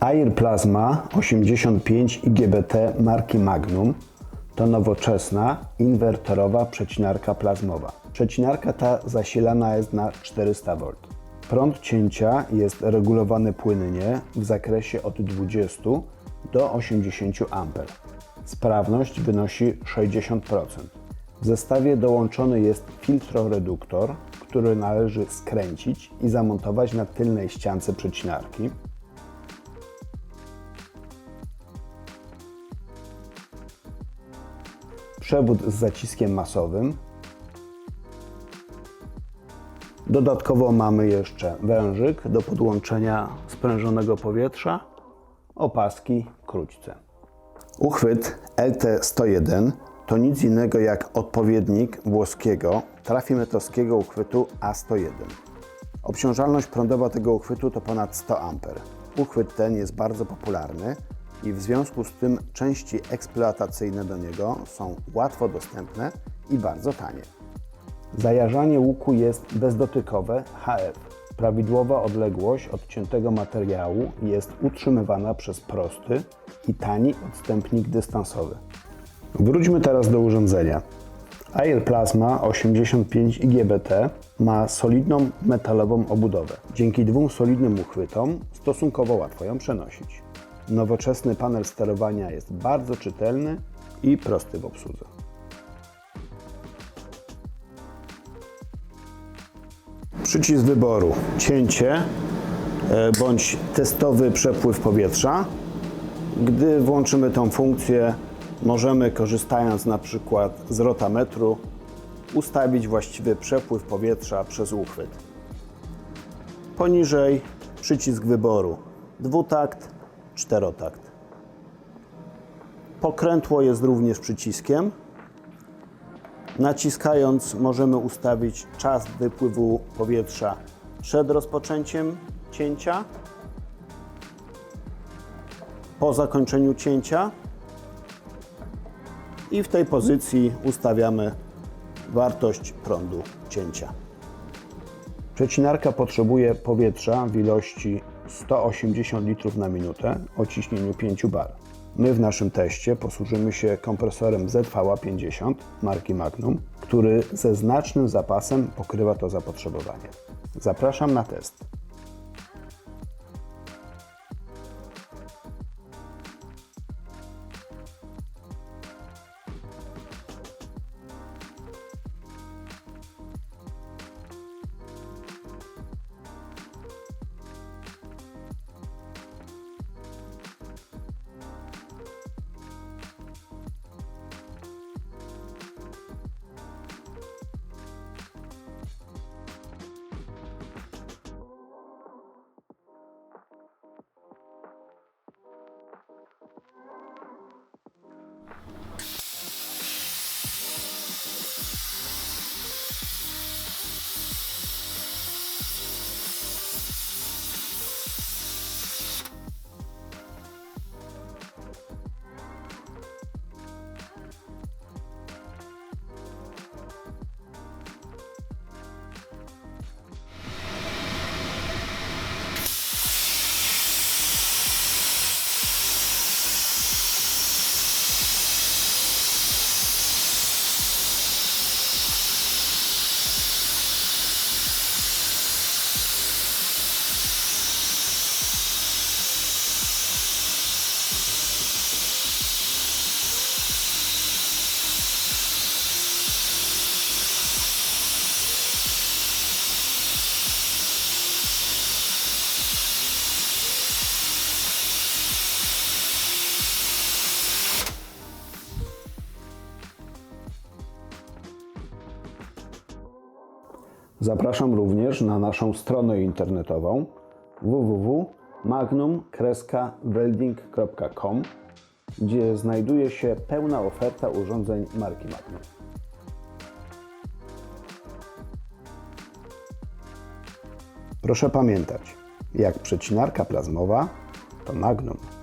Air Plasma 85 IGBT marki Magnum to nowoczesna inwertorowa przecinarka plazmowa. Przecinarka ta zasilana jest na 400 V. Prąd cięcia jest regulowany płynnie w zakresie od 20 do 80 A. Sprawność wynosi 60%. W zestawie dołączony jest filtroreduktor który należy skręcić i zamontować na tylnej ściance przecinarki. Przewód z zaciskiem masowym. Dodatkowo mamy jeszcze wężyk do podłączenia sprężonego powietrza, opaski, króćce. Uchwyt LT101 to nic innego jak odpowiednik włoskiego trafimetrowskiego uchwytu A101. Obciążalność prądowa tego uchwytu to ponad 100 A. Uchwyt ten jest bardzo popularny i w związku z tym części eksploatacyjne do niego są łatwo dostępne i bardzo tanie. Zajarzanie łuku jest bezdotykowe HF. Prawidłowa odległość od ciętego materiału jest utrzymywana przez prosty i tani odstępnik dystansowy. Wróćmy teraz do urządzenia. Air Plasma 85 IGBT ma solidną metalową obudowę. Dzięki dwóm solidnym uchwytom stosunkowo łatwo ją przenosić. Nowoczesny panel sterowania jest bardzo czytelny i prosty w obsłudze. Przycisk wyboru cięcie e, bądź testowy przepływ powietrza. Gdy włączymy tą funkcję, możemy korzystając na przykład z rotametru ustawić właściwy przepływ powietrza przez uchwyt. Poniżej przycisk wyboru dwutakt, czterotakt. Pokrętło jest również przyciskiem. Naciskając możemy ustawić czas wypływu powietrza przed rozpoczęciem cięcia, po zakończeniu cięcia i w tej pozycji ustawiamy wartość prądu cięcia. Przecinarka potrzebuje powietrza w ilości 180 litrów na minutę o ciśnieniu 5 bar. My w naszym teście posłużymy się kompresorem ZVA50 marki Magnum, który ze znacznym zapasem pokrywa to zapotrzebowanie. Zapraszam na test. Zapraszam również na naszą stronę internetową www.magnum-welding.com, gdzie znajduje się pełna oferta urządzeń marki Magnum. Proszę pamiętać, jak przecinarka plazmowa, to Magnum.